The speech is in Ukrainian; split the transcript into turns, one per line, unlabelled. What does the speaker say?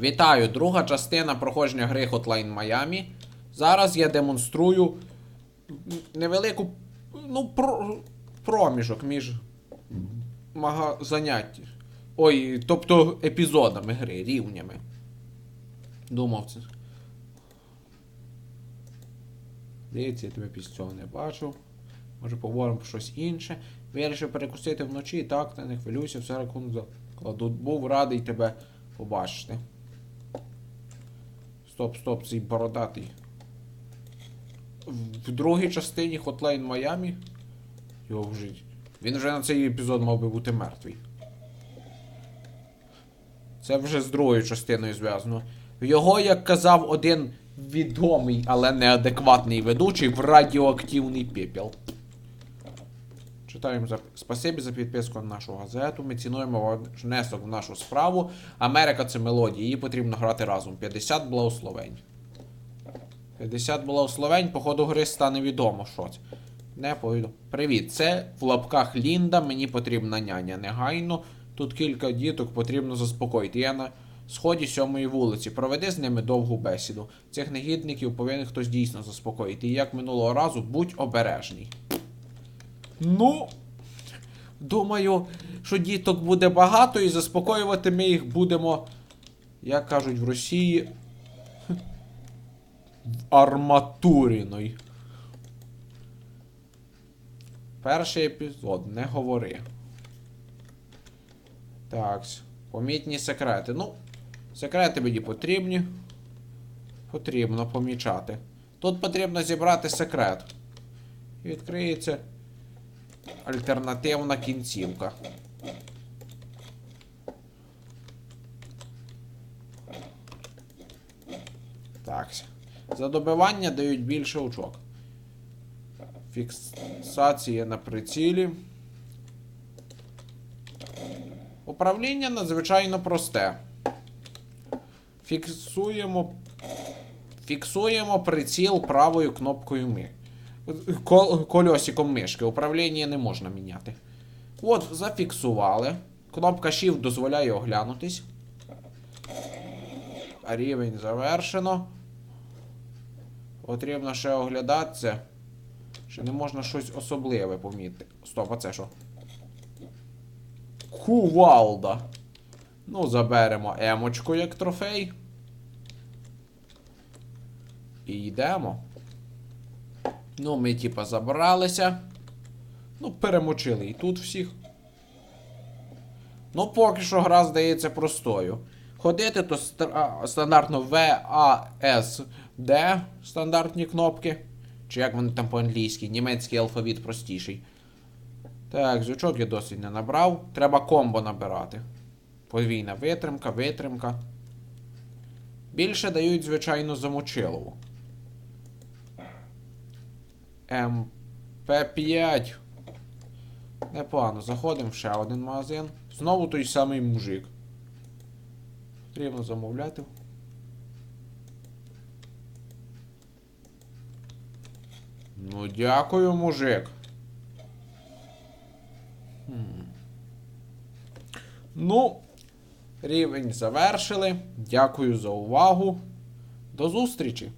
Вітаю, друга частина проходження гри Hotline Miami. Зараз я демонструю невелику ну, про, проміжок між мага... занять. Ой, тобто епізодами гри, рівнями. Думав це. Дивіться, я тебе після цього не бачив. Може поговоримо про щось інше. Вирішив перекусити вночі, так, та не хвилюйся, все рахунок закладу. Був радий тебе побачити. Стоп, стоп, цей бородатий. В другій частині Hotline Miami. Його вже. Він вже на цей епізод мав би бути мертвий. Це вже з другою частиною зв'язано. Його, як казав один відомий, але неадекватний ведучий в радіоактивний пепел. Читаємо за спасибі за підписку на нашу газету. Ми цінуємо ваш внесок в нашу справу. Америка це мелодія, її потрібно грати разом. 50 благословень. 50 благословень, по ходу гри стане відомо, що. Не повіду. Привіт, це в лапках Лінда, мені потрібна няня. Негайно. Тут кілька діток потрібно заспокоїти. Я на сході сьомої вулиці. Проведи з ними довгу бесіду. Цих негідників повинен хтось дійсно заспокоїти. І як минулого разу, будь обережний. Ну, думаю, що діток буде багато і заспокоювати ми їх будемо, як кажуть в Росії, в арматуріної. Перший епізод, не говори. Так, помітні секрети. Ну, секрети мені потрібні. Потрібно помічати. Тут потрібно зібрати секрет. Відкриється альтернативна кінцівка. Так. За добивання дають більше очок. Фіксація на прицілі. Управління надзвичайно просте. Фіксуємо. Фіксуємо приціл правою кнопкою ми. Кол- Кольосиком мишки. Управління не можна міняти. От, зафіксували. Кнопка Shift дозволяє оглянутись. Рівень завершено. Потрібно ще оглядатися. Чи не можна щось особливе помітити. Стоп, а це що? Кувалда. Ну, заберемо емочку як трофей. І йдемо. Ну, ми, типа, забралися. Ну, перемочили і тут всіх. Ну, поки що гра здається простою. Ходити то стандартно В, А, С, Д, стандартні кнопки. Чи як вони там по-англійськи, німецький алфавіт простіший. Так, звучок я досить не набрав. Треба комбо набирати. Подвійна витримка, витримка. Більше дають, звичайно, замочилову. МП5. Непогано. Заходимо в ще один магазин. Знову той самий мужик. Потрібно замовляти. Ну, дякую, мужик. Хм. Ну, рівень завершили. Дякую за увагу. До зустрічі!